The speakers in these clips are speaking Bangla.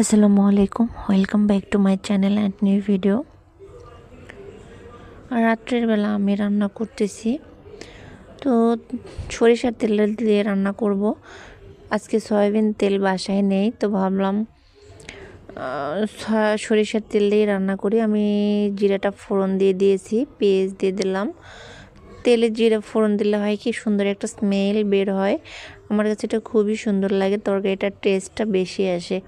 আসসালামু আলাইকুম welcome back to my channel and new video রাত্রের বেলা আমি রান্না করতেছি। তো সরিষার তেল দিয়ে রান্না করব। আজকে সয়াবিন তেল বাসায় নেই, তো ভাবলাম সরিষার তেল দিয়ে রান্না করি। আমি জিরাটা ফোড়ন দিয়ে দিয়েছি, পেঁয়াজ দিয়ে দিলাম। তেলে জিরে ফোড়ন দিলে হয় কি সুন্দর একটা স্মেল বের হয়। আমার কাছে এটা খুবই সুন্দর লাগে, তরকারিটার টেস্টটা বেশি আসে।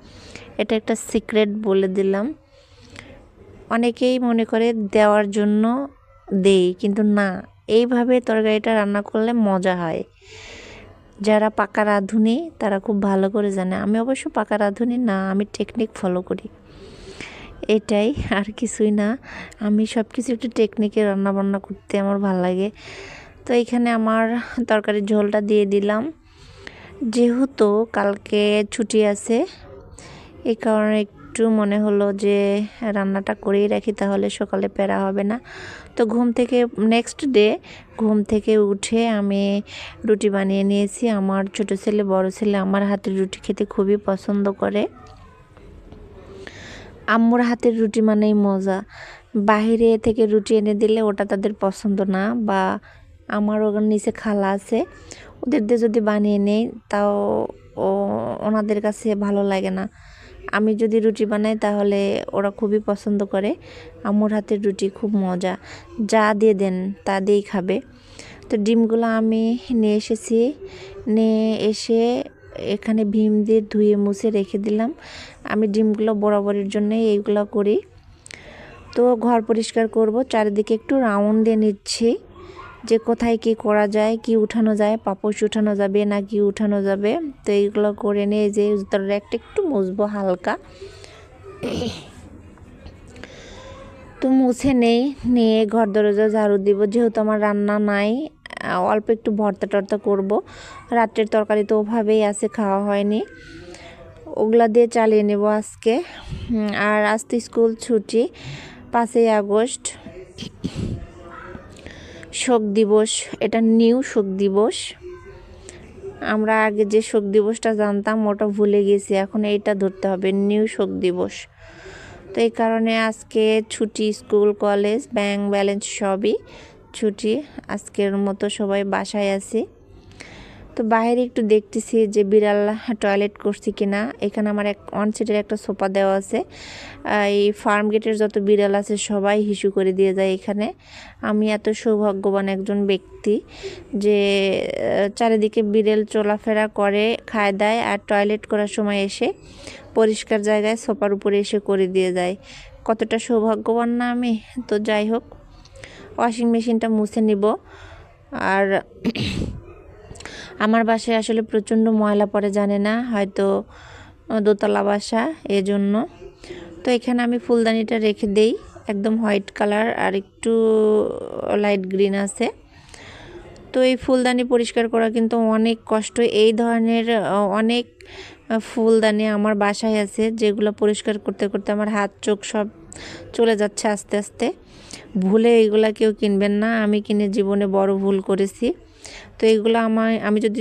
এটা একটা সিক্রেট বলে দিলাম। অনেকেই মনে করে দেওয়ার জন্য দেই, কিন্তু না, এইভাবে তরকারিটা রান্না করলে মজা হয়। যারা পাকা রাঁধুনি, তারা খুব ভালো করে জানে। আমি অবশ্য পাকা রাঁধুনি না, আমি টেকনিক ফলো করি। এটাই আর কিছুই না। আমি সব কিছু একটু টেকনিকে রান্নাবান্না করতে আমার ভালো লাগে। তো এখানে আমার তরকারির ঝোলটা দিয়ে দিলাম। যেহেতু কালকে ছুটি আছে এই কারণে একটু মনে হলো যে রান্নাটা করেই রাখি, তাহলে সকালে পেরা হবে না। তো ঘুম থেকে নেক্সট ডে ঘুম থেকে উঠে আমি রুটি বানিয়ে নিয়েছি। আমার ছোট ছেলে, বড় ছেলে আমার হাতের রুটি খেতে খুবই পছন্দ করে। আম্মুর হাতের রুটি মানেই মজা। বাইরে থেকে রুটি এনে দিলে ওটা তাদের পছন্দ না বা আমার ওখান নিচে খালা আছে, ওদের দিয়ে যদি বানিয়ে নেই তাও ও, ওনাদের কাছে ভালো লাগে না। আমি যদি রুটি বানাই তাহলে ওরা খুবই পছন্দ করে। আম্মুর হাতের রুটি খুব মজা। যা দিয়ে দেন তা দিয়েই খাবে। তো ডিমগুলো আমি নিয়ে এসেছি। নিয়ে এসে এখানে ভীম দিয়ে ধুয়ে মুছে রেখে দিলাম। আমি ডিমগুলো বরাবরের জন্য এইগুলো করি। তো ঘর পরিষ্কার করব। চারিদিকে একটু রাউন্ড দিয়ে নিচ্ছি যে কোথায় কি করা যায়, কি উঠানো যায়, পাপোশ উঠানো যাবে না কি উঠানো যাবে। তো এইগুলো করে নিয়ে যে জুতার একটা একটু মুছবো হালকা। তো মুছে নেই, নিয়ে ঘর দরজা ঝাড়ু দিব। যেহেতু আমার রান্না নাই অল্প একটু ভর্তা টর্তা করব। রাত্রের তরকারি তো ওভাবেই আছে, খাওয়া হয়নি। ওগুলা দিয়ে চালিয়ে নেব আজকে। আর আজ তো স্কুল ছুটি, পাঁচই আগস্ট। শোক দিবস, এটা নিউ শোক দিবস। আমরা আগে যে শোক দিবসটা জানতাম, ওটা ভুলে গেছি। এখন এইটা ধরতে হবে, নিউ শোক দিবস। তো এই কারণে আজকে ছুটি, স্কুল, কলেজ, ব্যাংক ব্যালেন্স সবই। ছুটি, আজকের মতো সবাই বাসায় আছি। তো বাইরে একটু দেখতেছি যে বিড়াল টয়লেট করছি কিনা। এখানে আমার এক ওয়ান সিটের একটা সোফা দেওয়া আছে। এই ফার্ম গেটের যত বিড়াল আছে সবাই হিসু করে দিয়ে যায় এখানে। আমি এত সৌভাগ্যবান একজন ব্যক্তি যে চারিদিকে বিড়াল চলাফেরা করে, খায়, দেয় আর টয়লেট করার সময় এসে পরিষ্কার জায়গায় সোফার উপরে এসে করে দিয়ে যায়। কতটা সৌভাগ্যবান না আমি? তো যাই হোক ওয়াশিং মেশিনটা মুছে নিব। আর আমার বাসায় আসলে প্রচণ্ড ময়লা পড়ে, জানে না, হয়তো দোতলা বাসা এজন্য। তো এখানে আমি ফুলদানিটা রেখে দেই, একদম হোয়াইট কালার আর একটু লাইট গ্রিন আছে। তো এই ফুলদানি পরিষ্কার করা কিন্তু অনেক কষ্ট। এই ধরনের অনেক ফুলদানি আমার বাসায় আছে, যেগুলো পরিষ্কার করতে করতে আমার হাত, চোখ সব চলে যাচ্ছে আস্তে আস্তে। ভুলে এগুলা কেউ কিনবেন না, আমি কিনে জীবনে বড় ভুল করেছি। তো এইগুলো আমার আমি যদি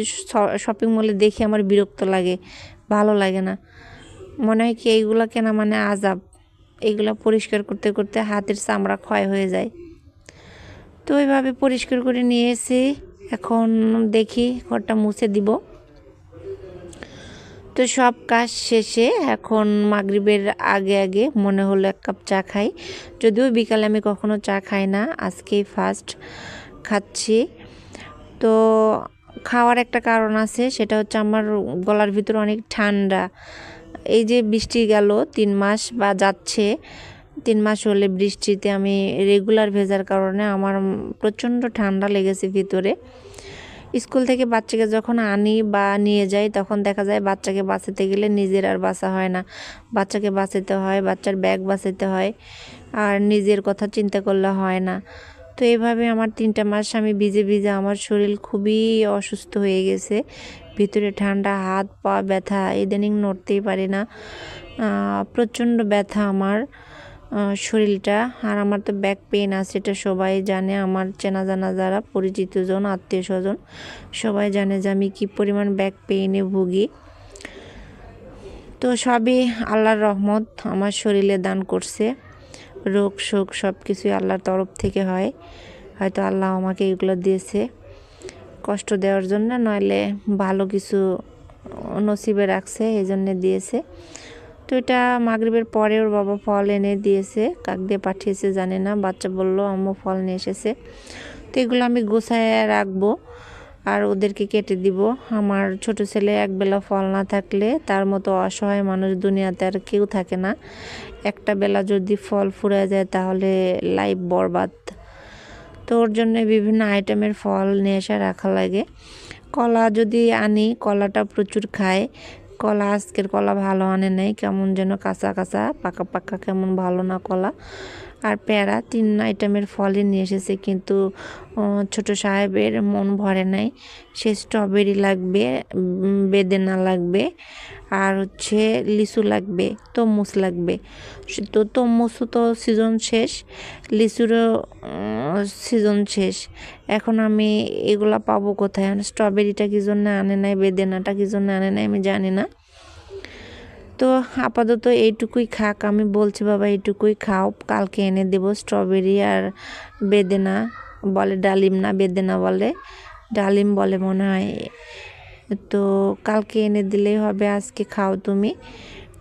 শপিং মলে দেখি আমার বিরক্ত লাগে, ভালো লাগে না। মনে হয় কি, এইগুলো কেনা মানে আজাব। এইগুলো পরিষ্কার করতে করতে হাতের চামড়া ক্ষয় হয়ে যায়। তো এইভাবে পরিষ্কার করে নিয়ে এসে এখন দেখি ঘরটা মুছে দিব। তো সব কাজ শেষে এখন মাগরিবের আগে আগে মনে হলো এক কাপ চা খাই। যদিও বিকালে আমি কখনো চা খাই না, আজকেই ফার্স্ট খাচ্ছি। তো খাওয়ার একটা কারণ আছে, সেটা হচ্ছে আমার গলার ভিতর অনেক ঠান্ডা। এই যে বৃষ্টি গেল তিন মাস বা যাচ্ছে তিন মাস হলে বৃষ্টিতে আমি রেগুলার ভেজার কারণে আমার প্রচণ্ড ঠান্ডা লেগেছে ভিতরে। স্কুল থেকে বাচ্চাকে যখন আনি বা নিয়ে যাই, তখন দেখা যায় বাচ্চাকে বাঁচাতে গেলে নিজের আর বাঁচা হয় না। বাচ্চাকে বাঁচাতে হয়, বাচ্চার ব্যাগ বাঁচাতে হয়, আর নিজের কথা চিন্তা করলে হয় না। তো এইভাবে আমার তিনটা মাস আমি ভিজে ভিজে আমার শরীর খুবই অসুস্থ হয়ে গেছে। ভিতরে ঠান্ডা, হাত পা ব্যথা, ইদানিং নড়তেই পারি না। প্রচণ্ড ব্যথা আমার। শরীরটা। আর আমার তো ব্যাক পেন আছে, এটা সবাই জানে। আমার চেনা জানা যারা পরিচিতজন আত্মীয় স্বজন সবাই জানে যে আমি কী পরিমাণ ব্যাক পেইনে ভুগি। তো সবই আল্লাহর রহমত, আমার শরীরে দান করছে। রোগ শোক সব কিছুই আল্লাহর তরফ থেকে হয়। হয়তো আল্লাহ আমাকে এগুলো দিয়েছে। কষ্ট দেওয়ার জন্য, নইলে ভালো কিছু নসিবে রাখছে এই জন্যে দিয়েছে। তো এটা মাগরিবের পরে ওর বাবা ফল এনে দিয়েছে, কাক দিয়ে পাঠিয়েছে, জানে না, বাচ্চা বলল, আম্মু ফল নিয়ে এসেছে। তো এগুলো আমি গোছায় রাখব আর ওদেরকে কেটে দিব। আমার ছোট ছেলে একবেলা ফল না থাকলে তার মতো অসহায় মানুষ দুনিয়াতে আর কেউ থাকে না। একটা বেলা যদি ফল ফুরে যায় তাহলে লাইফ বরবাদ। তো ওর জন্য বিভিন্ন আইটেমের ফল নিয়ে এসে রাখা লাগে। কলা যদি আনি, কলাটা প্রচুর খায় কলা, আজকের কলা ভালো আনে নেই, কেমন যেন কাঁচা কাঁচা, পাকা পাকা, কেমন ভালো না কলা। আর প্যারা তিন আইটেমের ফলই নিয়ে এসেছে, কিন্তু ছোট সাহেবের মন ভরে নাই। সে স্ট্রবেরি লাগবে বেদেনা লাগবে, আর হচ্ছে লিচু লাগবে, তরমুজ লাগবে। তো তরমুজও তো সিজন শেষ, লিচুরও সিজন শেষ। এখন আমি এগুলা পাবো কোথায়? স্ট্রবেরিটা কি জন্য আনে নাই, বেদেনাটা কি জন্য আনে নাই আমি জানি না। তো আপাতত এইটুকুই খাক। আমি বলছি, বাবা, এইটুকুই খাও। কালকে এনে দেবো স্ট্রবেরি আর বেদেনা বলে, ডালিম না, বেদেনা বলে। ডালিম বলে মনে হয়। তো কালকে এনে দিলেই হবে, আজকে খাও তুমি।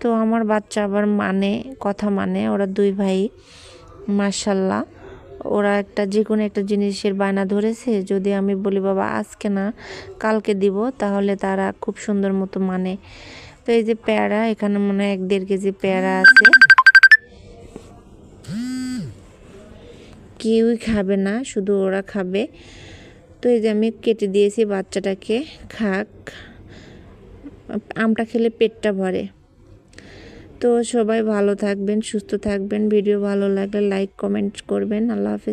তো আমার বাচ্চা আবার মানে কথা মানে। ওরা দুই ভাই মার্শাল্লাহ ওরা একটা যে কোনো একটা জিনিসের বায়না ধরেছে। যদি আমি বলি, বাবা, আজকে না, কালকে দিব, তাহলে তারা খুব সুন্দর মতো মানে। তো এই যে পেয়ারা, এখানে মনে হয় এক দেড় কেজি পেয়ারা আছে। কেউই খাবে না, শুধু ওরা খাবে। তো এই যে আমি কেটে দিয়েছি বাচ্চাটাকে, খাক। আমটা খেলে পেটটা ভরে। তো সবাই ভালো থাকবেন, সুস্থ থাকবেন। ভিডিও ভালো লাগলে লাইক, কমেন্ট করবেন। আল্লাহ হাফেজ।